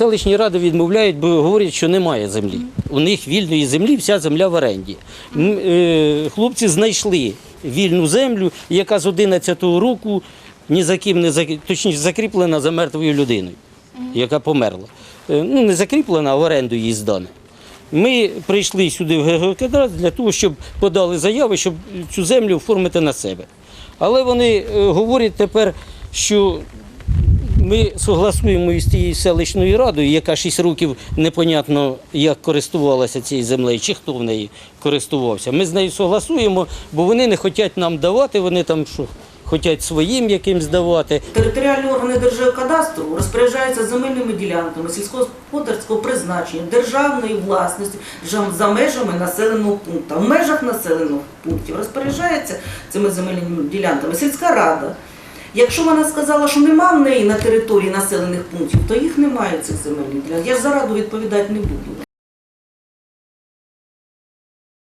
Селищні ради відмовляють, бо говорять, що немає землі. У них вільної землі, вся земля в оренді. Е, Хлопці знайшли вільну землю, яка з 11-го року ні за ким не зак- точніше закріплена за мертвою людиною, яка померла. Е, Ну, не закріплена, а в оренду їй здана. Ми прийшли сюди в ГГК для того, щоб подали заяви, щоб цю землю оформити на себе. Але вони е, говорять тепер, що ми согласуємо із тією селищною радою, яка 6 років непонятно як користувалася цією землею, чи хто в неї користувався. Ми з нею согласуємо, бо вони не хочуть нам давати, вони там що, хочуть своїм якимсь давати. Територіальні органи Держгеокадастру розпоряджаються земельними ділянками сільськогосподарського призначення, державної власності за межами населеного пункту. В межах населених пунктів розпоряджається цими земельними ділянками сільська рада. Якщо вона сказала, що нема в неї на території населених пунктів, то їх немає цих земельних ділянок. Я ж зараду відповідати не буду.